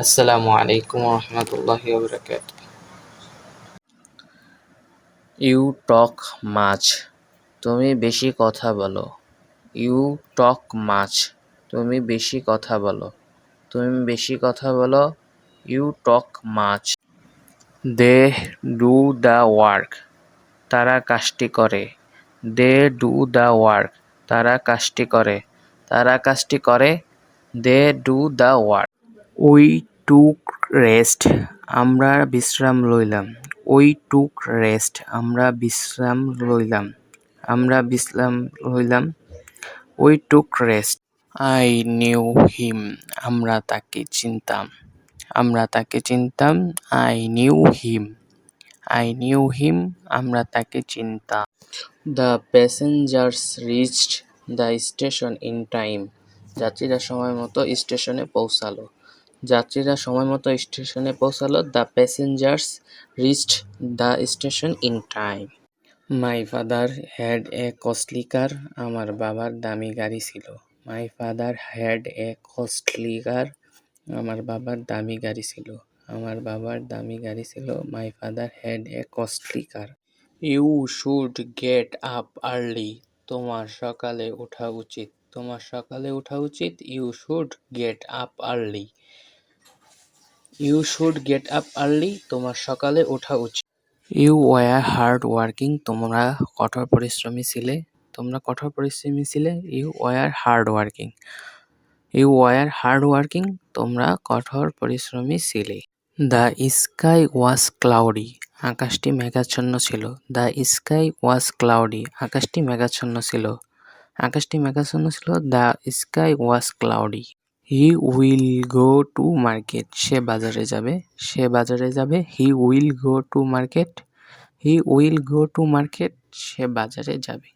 আসসালামু আলাইকুম রহমতুল্লাহি ওবরাকাত ইউ টক মাছ, তুমি বেশি কথা বলো। ইউ টক মাছ, তুমি বেশি কথা বলো। তুমি বেশি কথা বলো, you talk much. They do the work, তারা কাজটি করে। দে ডু দ্য ওয়ার্ক, তারা কাজটি করে। তারা কাজটি করে, they do the work. We took rest আমরা বিশ্রাম লইলাম। উই টুক রেস্ট আমরা বিশ্রাম লইলাম। আমরা বিশ্রাম লইলাম। We took rest. I knew him. আমরা তাকে চিনতাম। আমরা তাকে চিনতাম। I knew him. I knew him. আমরা তাকে চিনতাম। The passengers reached the station in time. যাত্রীরা সময় মতো স্টেশনে পৌঁছালো। যাত্রীরা সময় মতো স্টেশনে পৌঁছালো। The passengers reached the station in time my father had a costly car আমার বাবার দামি গাড়ি ছিল। My father had a costly car আমার বাবার দামি গাড়ি ছিল। আমার বাবার দামি গাড়ি ছিল my father had a costly car you should get up early তোমার সকালে ওঠা উচিত। তোমার সকালে ওঠা উচিত। You should get up early you should get up early তোমার সকালে ওঠা উচিত। ইউ ওয়ার হার্ড ওয়ার্কিং তোমরা কঠোর পরিশ্রমী ছিলে। তোমরা কঠোর পরিশ্রমী ছিলে। You were hard working you were hard working তোমরা কঠোর পরিশ্রমী ছিলে। দ্য স্কাই ওয়াজ ক্লাউডি আকাশটি মেঘাচ্ছন্ন ছিল। দ্য স্কাই ওয়াজ ক্লাউডি আকাশটি মেঘাচ্ছন্ন ছিল। আকাশটি মেঘাচ্ছন্ন ছিল। The sky was cloudy he will go to market সে বাজারে যাবে। সে বাজারে যাবে। He will go to market he will go to market সে বাজারে যাবে।